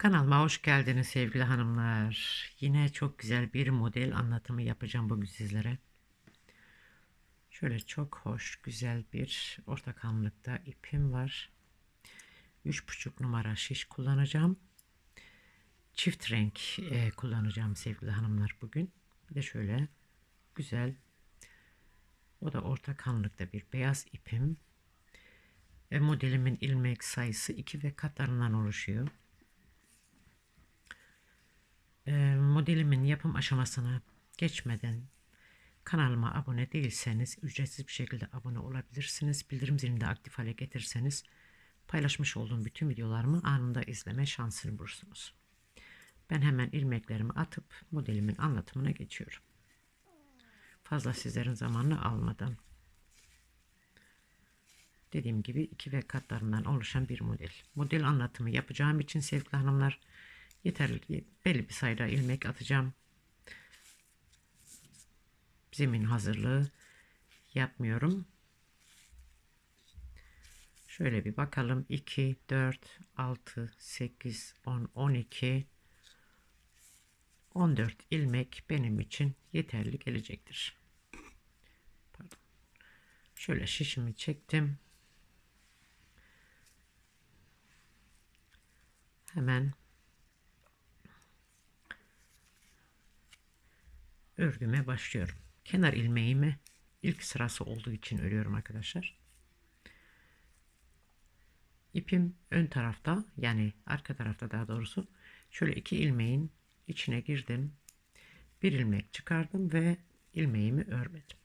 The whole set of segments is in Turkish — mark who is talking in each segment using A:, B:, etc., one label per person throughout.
A: Kanalıma hoş geldiniz sevgili hanımlar. Yine çok güzel bir model anlatımı yapacağım bugün sizlere. Şöyle çok hoş, güzel bir orta kalınlıkta ipim var. 3,5 numara şiş kullanacağım. Çift renk e, kullanacağım sevgili hanımlar bugün. Bir de şöyle güzel o da orta kalınlıkta bir beyaz ipim. Ve modelimin ilmek sayısı 2 ve katlarından oluşuyor. Ee, modelimin yapım aşamasına geçmeden kanalıma abone değilseniz ücretsiz bir şekilde abone olabilirsiniz. Bildirim zilini de aktif hale getirirseniz paylaşmış olduğum bütün videolarımı anında izleme şansını bulursunuz. Ben hemen ilmeklerimi atıp modelimin anlatımına geçiyorum. Fazla sizlerin zamanını almadan. Dediğim gibi iki ve katlarından oluşan bir model. Model anlatımı yapacağım için sevgili hanımlar yeterli belli bir sayıda ilmek atacağım. Zemin hazırlığı yapmıyorum. Şöyle bir bakalım. 2, 4, 6, 8, 10, 12, 14 ilmek benim için yeterli gelecektir. Pardon. Şöyle şişimi çektim. Hemen örgüme başlıyorum. Kenar ilmeğimi ilk sırası olduğu için örüyorum arkadaşlar. İpim ön tarafta yani arka tarafta daha doğrusu şöyle iki ilmeğin içine girdim. Bir ilmek çıkardım ve ilmeğimi örmedim.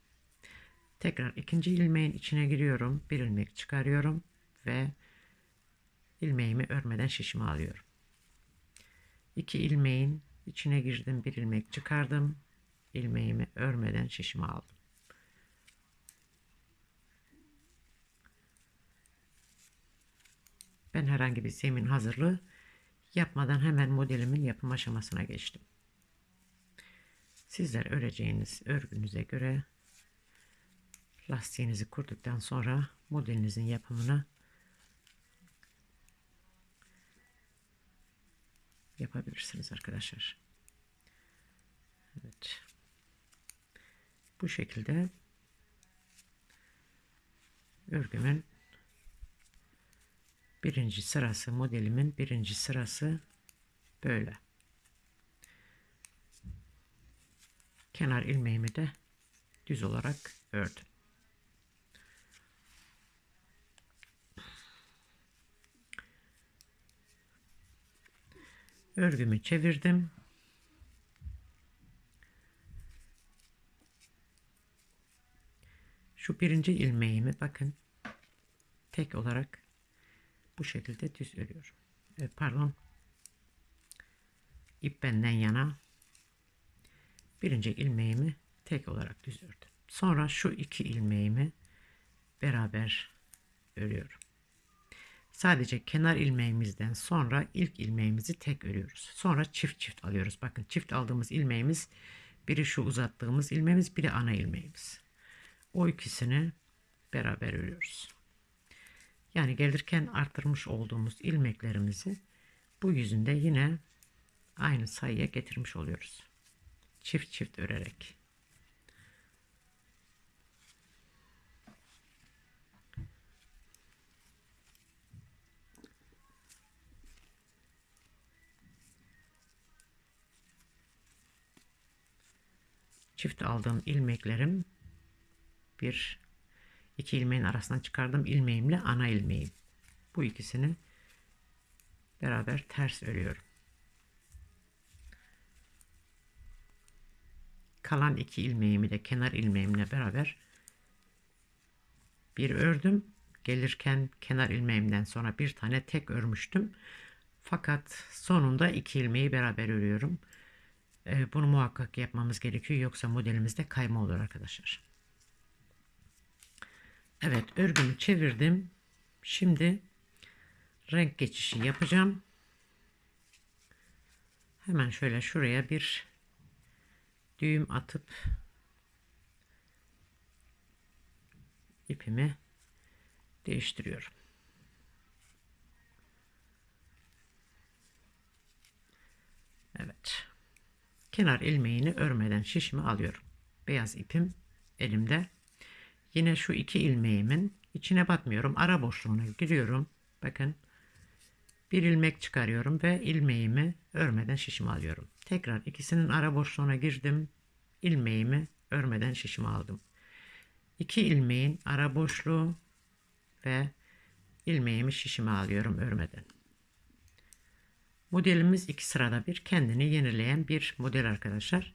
A: Tekrar ikinci ilmeğin içine giriyorum. Bir ilmek çıkarıyorum ve ilmeğimi örmeden şişimi alıyorum. İki ilmeğin içine girdim. Bir ilmek çıkardım. İlmeğimi örmeden şişimi aldım. Ben herhangi bir zemin hazırlığı yapmadan hemen modelimin yapım aşamasına geçtim. Sizler öreceğiniz örgünüze göre lastiğinizi kurduktan sonra modelinizin yapımını yapabilirsiniz arkadaşlar. Evet. Bu şekilde örgümün birinci sırası modelimin birinci sırası böyle. Kenar ilmeğimi de düz olarak ördüm. Örgümü çevirdim. Şu birinci ilmeğimi bakın tek olarak bu şekilde düz örüyorum. E, pardon. İp benden yana birinci ilmeğimi tek olarak düz ördüm. Sonra şu iki ilmeğimi beraber örüyorum. Sadece kenar ilmeğimizden sonra ilk ilmeğimizi tek örüyoruz. Sonra çift çift alıyoruz. Bakın çift aldığımız ilmeğimiz biri şu uzattığımız ilmeğimiz biri ana ilmeğimiz. O ikisini beraber örüyoruz. Yani gelirken arttırmış olduğumuz ilmeklerimizi bu yüzünde yine aynı sayıya getirmiş oluyoruz. Çift çift örerek. Çift aldığım ilmeklerim bir iki ilmeğin arasından çıkardığım ilmeğimle ana ilmeğim. Bu ikisini beraber ters örüyorum. Kalan iki ilmeğimi de kenar ilmeğimle beraber bir ördüm. Gelirken kenar ilmeğimden sonra bir tane tek örmüştüm. Fakat sonunda iki ilmeği beraber örüyorum. Ee, bunu muhakkak yapmamız gerekiyor. Yoksa modelimizde kayma olur arkadaşlar. Evet örgümü çevirdim. Şimdi renk geçişi yapacağım. Hemen şöyle şuraya bir düğüm atıp ipimi değiştiriyorum. Evet. Kenar ilmeğini örmeden şişimi alıyorum. Beyaz ipim elimde. Yine şu iki ilmeğimin içine batmıyorum. Ara boşluğuna giriyorum. Bakın. Bir ilmek çıkarıyorum ve ilmeğimi örmeden şişimi alıyorum. Tekrar ikisinin ara boşluğuna girdim. ilmeğimi örmeden şişimi aldım. İki ilmeğin ara boşluğu ve ilmeğimi şişime alıyorum örmeden. Modelimiz iki sırada bir kendini yenileyen bir model arkadaşlar.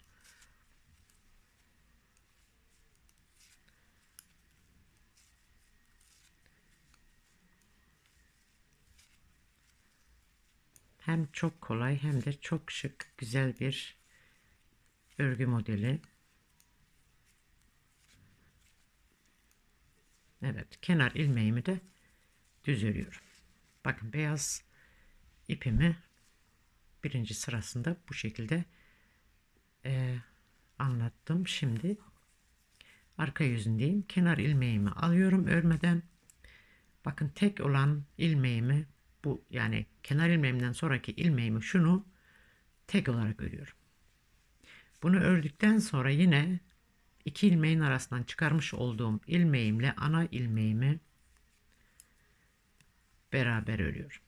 A: Hem çok kolay hem de çok şık, güzel bir örgü modeli. Evet, kenar ilmeğimi de düz örüyorum. Bakın beyaz ipimi birinci sırasında bu şekilde e, anlattım. Şimdi arka yüzündeyim. Kenar ilmeğimi alıyorum örmeden. Bakın tek olan ilmeğimi bu yani kenar ilmeğimden sonraki ilmeğimi şunu tek olarak örüyorum. Bunu ördükten sonra yine iki ilmeğin arasından çıkarmış olduğum ilmeğimle ana ilmeğimi beraber örüyorum.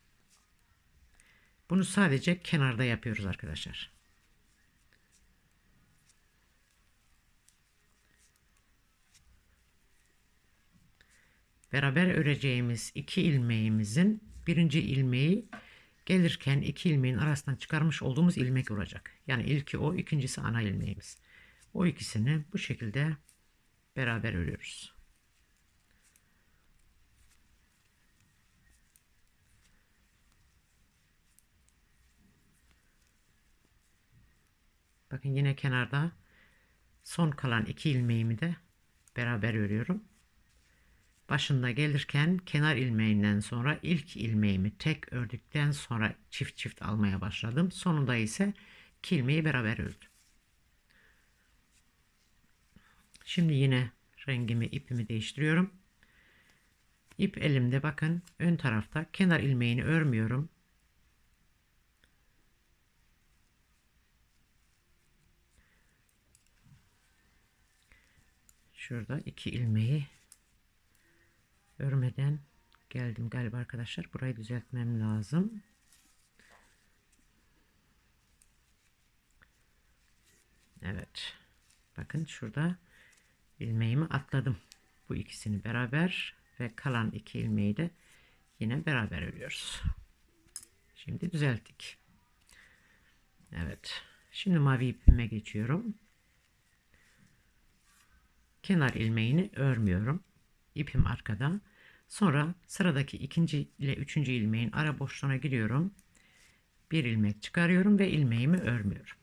A: Bunu sadece kenarda yapıyoruz arkadaşlar. Beraber öreceğimiz iki ilmeğimizin birinci ilmeği gelirken iki ilmeğin arasından çıkarmış olduğumuz ilmek olacak. Yani ilki o, ikincisi ana ilmeğimiz. O ikisini bu şekilde beraber örüyoruz. Bakın yine kenarda son kalan iki ilmeğimi de beraber örüyorum. Başında gelirken kenar ilmeğinden sonra ilk ilmeğimi tek ördükten sonra çift çift almaya başladım. Sonunda ise iki ilmeği beraber ördüm. Şimdi yine rengimi ipimi değiştiriyorum. İp elimde bakın ön tarafta kenar ilmeğini örmüyorum. Şurada iki ilmeği örmeden geldim galiba arkadaşlar. Burayı düzeltmem lazım. Evet. Bakın şurada ilmeğimi atladım. Bu ikisini beraber ve kalan iki ilmeği de yine beraber örüyoruz. Şimdi düzelttik. Evet. Şimdi mavi ipime geçiyorum. Kenar ilmeğini örmüyorum. İpim arkada. Sonra sıradaki ikinci ile üçüncü ilmeğin ara boşluğuna giriyorum. Bir ilmek çıkarıyorum ve ilmeğimi örmüyorum.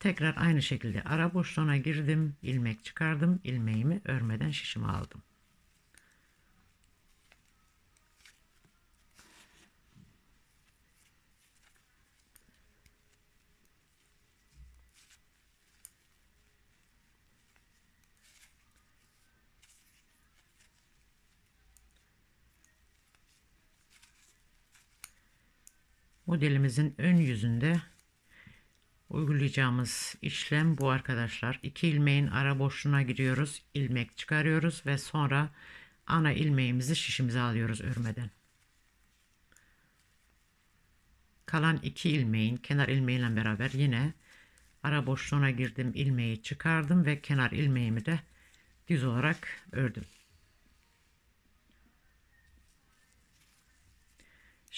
A: Tekrar aynı şekilde ara boşluğuna girdim, ilmek çıkardım, ilmeğimi örmeden şişimi aldım. Modelimizin ön yüzünde uygulayacağımız işlem bu arkadaşlar. İki ilmeğin ara boşluğuna giriyoruz. ilmek çıkarıyoruz ve sonra ana ilmeğimizi şişimize alıyoruz örmeden. Kalan iki ilmeğin kenar ilmeğiyle beraber yine ara boşluğuna girdim. ilmeği çıkardım ve kenar ilmeğimi de düz olarak ördüm.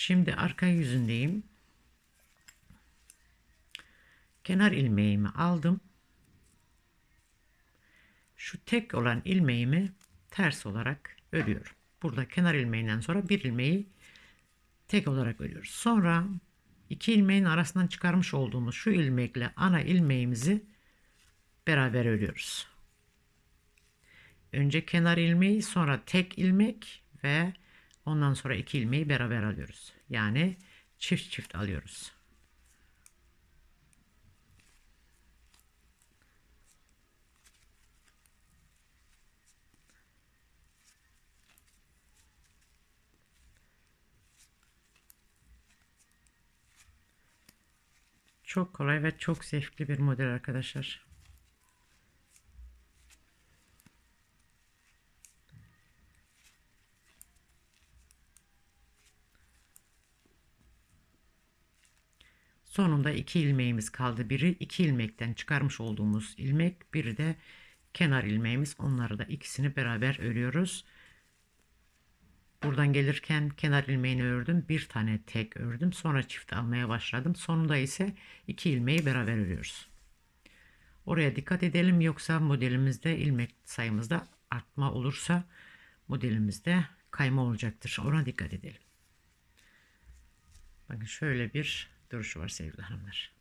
A: Şimdi arka yüzündeyim. Kenar ilmeğimi aldım. Şu tek olan ilmeğimi ters olarak örüyorum. Burada kenar ilmeğinden sonra bir ilmeği tek olarak örüyoruz. Sonra iki ilmeğin arasından çıkarmış olduğumuz şu ilmekle ana ilmeğimizi beraber örüyoruz. Önce kenar ilmeği sonra tek ilmek ve Ondan sonra iki ilmeği beraber alıyoruz. Yani çift çift alıyoruz. Çok kolay ve çok zevkli bir model arkadaşlar. Sonunda iki ilmeğimiz kaldı. Biri iki ilmekten çıkarmış olduğumuz ilmek, biri de kenar ilmeğimiz. Onları da ikisini beraber örüyoruz. Buradan gelirken kenar ilmeğini ördüm. Bir tane tek ördüm. Sonra çift almaya başladım. Sonunda ise iki ilmeği beraber örüyoruz. Oraya dikkat edelim yoksa modelimizde ilmek sayımızda artma olursa modelimizde kayma olacaktır. Ona dikkat edelim. Bakın şöyle bir duruşu var sevgili hanımlar.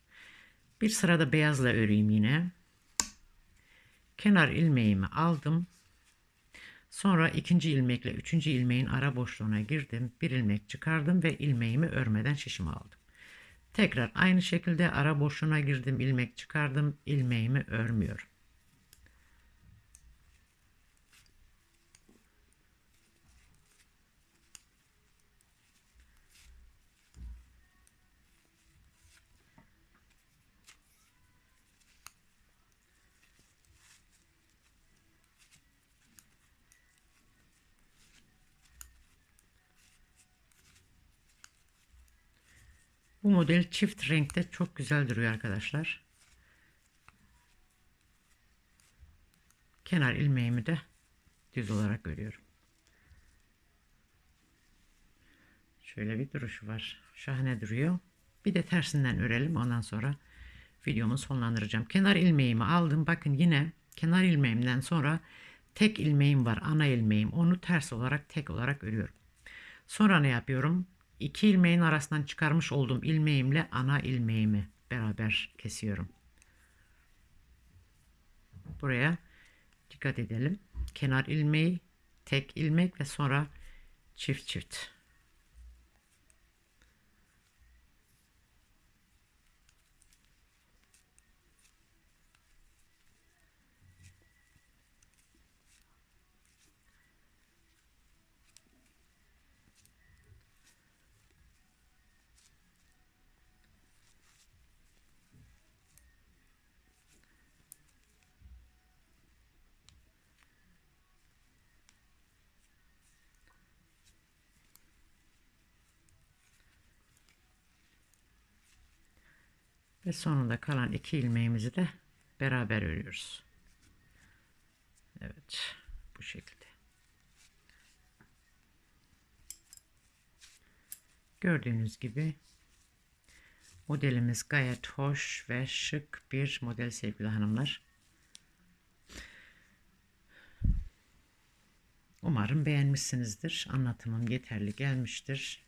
A: Bir sırada beyazla öreyim yine. Kenar ilmeğimi aldım. Sonra ikinci ilmekle üçüncü ilmeğin ara boşluğuna girdim. Bir ilmek çıkardım ve ilmeğimi örmeden şişimi aldım. Tekrar aynı şekilde ara boşluğuna girdim. ilmek çıkardım. ilmeğimi örmüyorum. Bu model çift renkte çok güzel duruyor arkadaşlar. Kenar ilmeğimi de düz olarak örüyorum. Şöyle bir duruşu var. Şahane duruyor. Bir de tersinden örelim. Ondan sonra videomu sonlandıracağım. Kenar ilmeğimi aldım. Bakın yine kenar ilmeğimden sonra tek ilmeğim var. Ana ilmeğim. Onu ters olarak tek olarak örüyorum. Sonra ne yapıyorum? İki ilmeğin arasından çıkarmış olduğum ilmeğimle ana ilmeğimi beraber kesiyorum. Buraya dikkat edelim. Kenar ilmeği, tek ilmek ve sonra çift çift. Ve sonunda kalan iki ilmeğimizi de beraber örüyoruz. Evet. Bu şekilde. Gördüğünüz gibi modelimiz gayet hoş ve şık bir model sevgili hanımlar. Umarım beğenmişsinizdir. Anlatımım yeterli gelmiştir.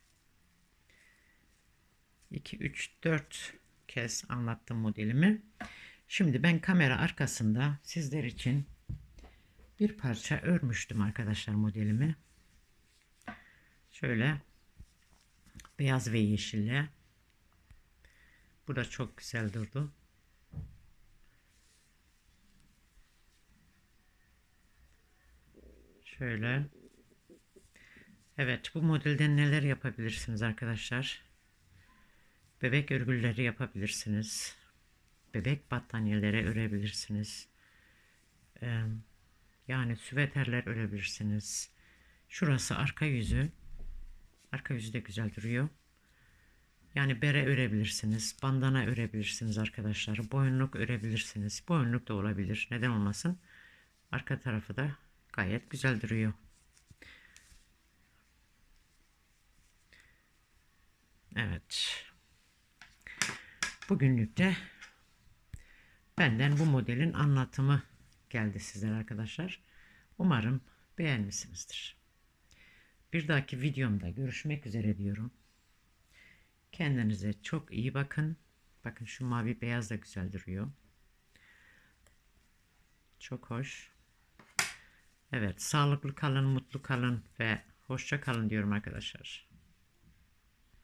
A: 2, 3, 4 kez anlattım modelimi. Şimdi ben kamera arkasında sizler için bir parça örmüştüm arkadaşlar modelimi. Şöyle beyaz ve yeşille. Bu da çok güzel durdu. Şöyle. Evet bu modelden neler yapabilirsiniz arkadaşlar? Bebek örgüleri yapabilirsiniz. Bebek battaniyeleri örebilirsiniz. Ee, yani süveterler örebilirsiniz. Şurası arka yüzü. Arka yüzü de güzel duruyor. Yani bere örebilirsiniz. Bandana örebilirsiniz arkadaşlar. Boyunluk örebilirsiniz. Boyunluk da olabilir. Neden olmasın? Arka tarafı da gayet güzel duruyor. Evet. Bugünlük de benden bu modelin anlatımı geldi sizlere arkadaşlar. Umarım beğenmişsinizdir. Bir dahaki videomda görüşmek üzere diyorum. Kendinize çok iyi bakın. Bakın şu mavi beyaz da güzel duruyor. Çok hoş. Evet, sağlıklı kalın, mutlu kalın ve hoşça kalın diyorum arkadaşlar.